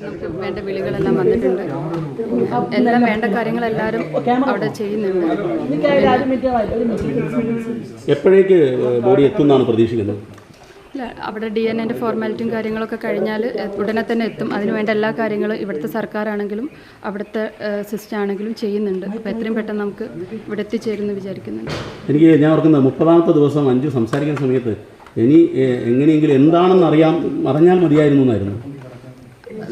നമുക്ക് വേണ്ട വിളികളെല്ലാം വന്നിട്ടുണ്ട്. എല്ലാം വേണ്ട കാര്യങ്ങളെല്ലാവരും അവിടെ ചെയ്യുന്നുണ്ട്. എപ്പോഴേക്ക് ബോഡി പ്രതീക്ഷിക്കുന്നത്? അവിടെ ഡി എൻ എന്റെ ഫോർമാലിറ്റിയും കാര്യങ്ങളൊക്കെ കഴിഞ്ഞാൽ ഉടനെ തന്നെ എത്തും. അതിനുവേണ്ട എല്ലാ കാര്യങ്ങളും ഇവിടുത്തെ സർക്കാരാണെങ്കിലും അവിടുത്തെ സിസ്റ്റം ആണെങ്കിലും ചെയ്യുന്നുണ്ട്. അപ്പോൾ എത്രയും പെട്ടെന്ന് നമുക്ക് ഇവിടെ എത്തിച്ചേരുമെന്ന് വിചാരിക്കുന്നുണ്ട്. എനിക്ക് ഞാൻ ഓർക്കുന്നത് മുപ്പതാമത്തെ ദിവസം അഞ്ചു സംസാരിക്കുന്ന സമയത്ത് ഇനി എങ്ങനെയെങ്കിലും എന്താണെന്ന് അറിയാം അറിഞ്ഞാൽ മതിയായിരുന്നു എന്നായിരുന്നു.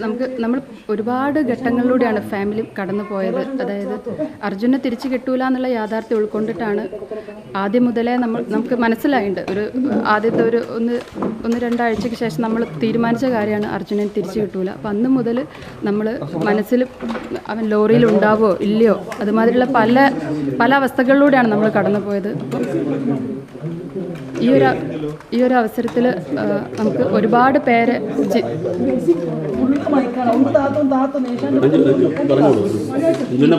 നമുക്ക് നമ്മൾ ഒരുപാട് ഘട്ടങ്ങളിലൂടെയാണ് ഫാമിലി കടന്നു പോയത്. അതായത് അർജുനെ തിരിച്ചു കിട്ടൂല എന്നുള്ള യാഥാർത്ഥ്യം ഉൾക്കൊണ്ടിട്ടാണ് ആദ്യം മുതലേ നമ്മൾ നമുക്ക് മനസ്സിലായിട്ടുണ്ട് ഒരു ആദ്യത്തെ ഒരു ഒന്ന് ഒന്ന് രണ്ടാഴ്ചയ്ക്ക് ശേഷം നമ്മൾ തീരുമാനിച്ച കാര്യമാണ് അർജുനൻ തിരിച്ചു കിട്ടൂല. അപ്പം അന്ന് മുതൽ നമ്മൾ മനസ്സിൽ അവൻ ലോറിയിൽ ഉണ്ടാവോ ഇല്ലയോ അതുമാതിരിയുള്ള പല പല അവസ്ഥകളിലൂടെയാണ് നമ്മൾ കടന്നു പോയത്. ഈ ഒരു ഈ ഒരു അവസരത്തിൽ നമുക്ക് ഒരുപാട് പേരെ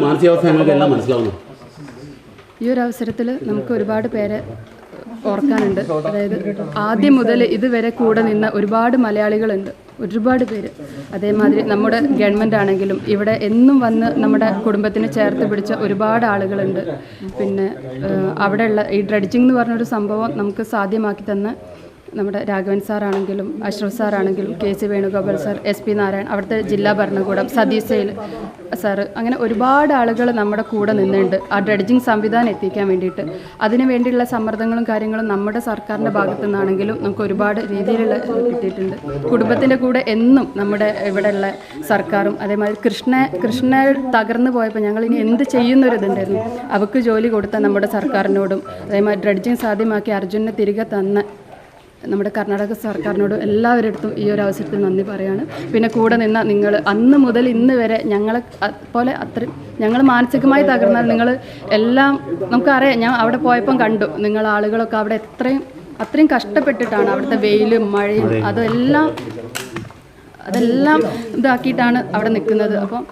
മാനസികാവസ്ഥ ഞങ്ങൾക്ക് എല്ലാം മനസ്സിലാവുന്നു. ഈ ഒരു അവസരത്തിൽ നമുക്ക് ഒരുപാട് പേരെ ഓർക്കാനുണ്ട്. അതായത് ആദ്യം മുതൽ ഇതുവരെ കൂടെ നിന്ന ഒരുപാട് മലയാളികളുണ്ട്. ഒരുപാട് പേര്. അതേമാതിരി നമ്മുടെ ഗവൺമെന്റ് ആണെങ്കിലും ഇവിടെ എന്നും വന്ന് നമ്മുടെ കുടുംബത്തിന് ചേർത്ത് പിടിച്ച ഒരുപാട് ആളുകളുണ്ട്. പിന്നെ അവിടെയുള്ള ഈ ഡ്രഡ്ജിങ് എന്ന് പറഞ്ഞൊരു സംഭവം നമുക്ക് സാധ്യമാക്കി തന്ന നമ്മുടെ രാഘവൻ സാറാണെങ്കിലും Ashraf സാറാണെങ്കിലും K C Venugopal sir S P Narayan അവിടുത്തെ ജില്ലാ ഭരണകൂടം സതീഷ് സെയിൽ സാറ് അങ്ങനെ ഒരുപാട് ആളുകൾ നമ്മുടെ കൂടെ നിന്നുണ്ട് ആ ഡ്രഡ്ജിങ് സംവിധാനം എത്തിക്കാൻ വേണ്ടിയിട്ട്. അതിനു വേണ്ടിയുള്ള സമ്മർദ്ദങ്ങളും കാര്യങ്ങളും നമ്മുടെ സർക്കാരിന്റെ ഭാഗത്തു നിന്നാണെങ്കിലും നമുക്ക് ഒരുപാട് രീതിയിലുള്ള കിട്ടിയിട്ടുണ്ട്. കുടുംബത്തിന്റെ കൂടെ എന്നും നമ്മുടെ ഇവിടെയുള്ള സർക്കാരും അതേമാതിരി കൃഷ്ണ കൃഷ്ണ തകർന്നു പോയപ്പോൾ ഞങ്ങൾ ഇനി എന്ത് ചെയ്യുന്നൊരിതുണ്ടായിരുന്നു. അവർക്ക് ജോലി കൊടുത്ത നമ്മുടെ സർക്കാരിനോടും അതേമാതിരി ഡ്രഡ്ജിങ് സാധ്യമാക്കി അർജുനെ തിരികെ തന്ന നമ്മുടെ കർണാടക സർക്കാരിനോട് എല്ലാവരുടെ അടുത്തും ഈ ഒരു അവസരത്തിൽ നന്ദി പറയാണ്. പിന്നെ കൂടെ നിന്ന നിങ്ങൾ അന്ന് മുതൽ ഇന്ന് വരെ ഞങ്ങളെ പോലെ അത്രയും ഞങ്ങൾ മാനസികമായി തകർന്നാൽ നിങ്ങൾ എല്ലാം നമുക്കറിയാം. ഞാൻ അവിടെ പോയപ്പം കണ്ടു നിങ്ങൾ ആളുകളൊക്കെ അവിടെ എത്രയും അത്രയും കഷ്ടപ്പെട്ടിട്ടാണ് അവിടുത്തെ വെയിലും മഴയും അതെല്ലാം അതെല്ലാം ഇതാക്കിയിട്ടാണ് അവിടെ നിൽക്കുന്നത്. അപ്പം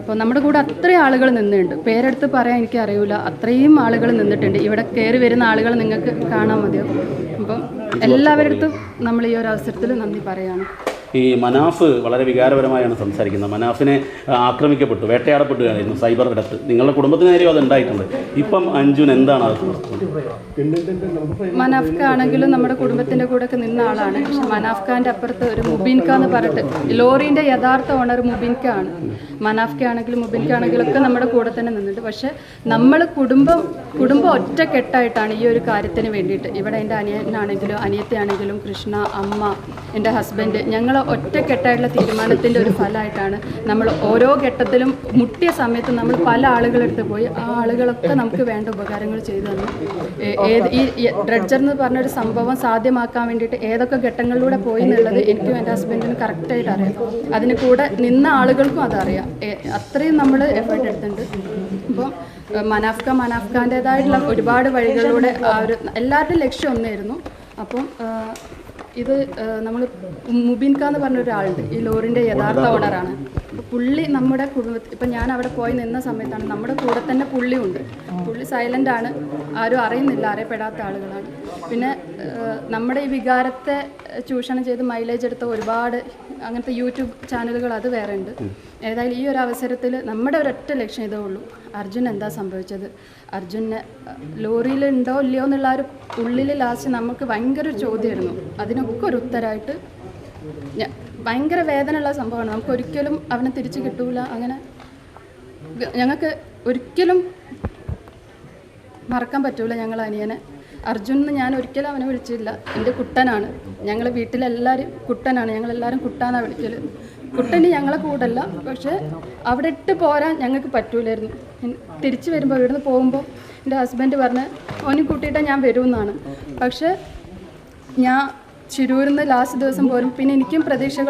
ഇപ്പോൾ നമ്മുടെ കൂടെ അത്രയും ആളുകൾ നിന്നിട്ടുണ്ട്. പേരെടുത്ത് പറയാൻ എനിക്ക് അറിയില്ല അത്രയും ആളുകൾ നിന്നിട്ടുണ്ട്. ഇവിടെ കയറി വരുന്ന ആളുകൾ നിങ്ങൾക്ക് കാണാൻ മതിയാവും. അപ്പം എല്ലാവരുടെ അടുത്തും നമ്മൾ ഈ ഒരു അവസരത്തിൽ നന്ദി പറയാണ്. ഈ മനാഫ് വളരെ വികാരപരമായാണ് സംസാരിക്കുന്നത്. മനാഫിനെ ആക്രമിക്കപ്പെട്ടു വേട്ടയാടപ്പെട്ടുകയായിരുന്നു സൈബർ ഇടത്ത് നിങ്ങളുടെ കുടുംബത്തിന് നേരെയും അത് ഉണ്ടായിട്ടുണ്ട് ഇപ്പം അഞ്ജുൻ എന്താണ് അത് മനാഫ് ആണെങ്കിലും നമ്മുടെ കുടുംബത്തിന്റെ കൂടെ ഒക്കെ നിന്ന ആളാണ്. പക്ഷെ മനാഫ് ഖാന്റെ അപ്പുറത്ത് ഒരു മുബീൻക എന്ന് പറഞ്ഞിട്ട് ലോറിന്റെ യഥാർത്ഥ ഓണർ മുബീൻക ആണ് മനാഫ്ക ആണെങ്കിലും മുബീൻക ആണെങ്കിലും ഒക്കെ നമ്മുടെ കൂടെ തന്നെ നിന്നിട്ട്. പക്ഷെ നമ്മൾ കുടുംബം കുടുംബം ഒറ്റക്കെട്ടായിട്ടാണ് ഈ ഒരു കാര്യത്തിന് വേണ്ടിയിട്ട്. ഇവിടെ എന്റെ അനിയനാണെങ്കിലും അനിയത്തിയാണെങ്കിലും കൃഷ്ണ അമ്മ എന്റെ ഹസ്ബൻഡ് ഞങ്ങൾ ഒറ്റക്കെട്ടായിട്ടുള്ള തീരുമാനത്തിന്റെ ഒരു ഫലമായിട്ടാണ് നമ്മൾ ഓരോ ഘട്ടത്തിലും മുട്ടിയ സമയത്ത് നമ്മൾ പല ആളുകളെടുത്ത് പോയി ആ ആളുകളൊക്കെ നമുക്ക് വേണ്ട ഉപകാരങ്ങൾ ചെയ്തു തന്നു. ഏത് ഈ ഡ്രഡ്ജർ എന്ന് പറഞ്ഞൊരു സംഭവം സാധ്യമാക്കാൻ വേണ്ടിയിട്ട് ഏതൊക്കെ ഘട്ടങ്ങളിലൂടെ പോയി എന്നുള്ളത് എനിക്കും എന്റെ ഹസ്ബൻഡിനും കറക്റ്റായിട്ട് അറിയാം. അതിന് കൂടെ നിന്ന ആളുകൾക്കും അതറിയാം അത്രയും നമ്മൾ എഫേർട്ട് എടുത്തിട്ടുണ്ട്. അപ്പം മനാഫ്ക മനാഫ്ഖാന്റെതായിട്ടുള്ള ഒരുപാട് വഴികളിലൂടെ ആ ഒരു എല്ലാവരുടെയും ലക്ഷ്യം ഒന്നായിരുന്നു. അപ്പം ഇത് നമ്മൾ മുബിൻക എന്ന് പറഞ്ഞ ഒരാളുണ്ട് ഈ ലോറിന്റെ യഥാർത്ഥ ഓണറാണ് പുള്ളി നമ്മുടെ കുടുംബത്തിൽ ഇപ്പം ഞാൻ അവിടെ പോയി നിന്ന സമയത്താണ് നമ്മുടെ കൂടെ തന്നെ പുള്ളി ഉണ്ട് പുള്ളി സൈലന്റ് ആണ്. ആരും അറിയുന്നില്ല അറിയപ്പെടാത്ത ആളുകളാണ്. പിന്നെ നമ്മുടെ ഈ വികാരത്തെ ചൂഷണം ചെയ്ത് മൈലേജ് എടുത്ത ഒരുപാട് അങ്ങനത്തെ യൂട്യൂബ് ചാനലുകൾ അത് വേറെ ഉണ്ട്. ഏതായാലും ഈ ഒരു അവസരത്തിൽ നമ്മുടെ ഒരൊറ്റ ലക്ഷ്യം ഇതേ ഉള്ളൂ. അർജുൻ എന്താ സംഭവിച്ചത്? അർജുനെ ലോറിയിലുണ്ടോ ഇല്ലയോ എന്നുള്ള ഒരു ഉള്ളിൽ ലാസ്റ്റ് നമുക്ക് ഭയങ്കര ഒരു ചോദ്യമായിരുന്നു. അതിനൊക്കെ ഒരു ഉത്തരമായിട്ട് ഭയങ്കര വേദനയുള്ള സംഭവമാണ്. നമുക്ക് ഒരിക്കലും അവനെ തിരിച്ചു കിട്ടൂല. അങ്ങനെ ഞങ്ങൾക്ക് ഒരിക്കലും മറക്കാൻ പറ്റൂല ഞങ്ങൾ അനിയനെ. അർജുൻ എന്ന് ഞാൻ ഒരിക്കലും അവനെ വിളിച്ചില്ല. എന്റെ കുട്ടനാണ്. ഞങ്ങൾ വീട്ടിലെല്ലാവരും കുട്ടനാണ്. ഞങ്ങളെല്ലാവരും കുട്ടാന്നാണ് വിളിക്കൽ കുട്ടന് ഞങ്ങളെ കൂടല്ല. പക്ഷേ അവിടെ ഇട്ട് പോരാൻ ഞങ്ങൾക്ക് പറ്റൂലായിരുന്നു. തിരിച്ചു വരുമ്പോൾ ഇവിടുന്ന് പോകുമ്പോൾ എന്റെ ഹസ്ബൻഡ് പറഞ്ഞ് ഓനും കൂട്ടിയിട്ട് ഞാൻ വരുമെന്നാണ്. പക്ഷേ ഞാൻ ചിരൂരിൽ നിന്ന് ലാസ്റ്റ് ദിവസം പോരും. പിന്നെ എനിക്കും പ്രതീക്ഷകൾ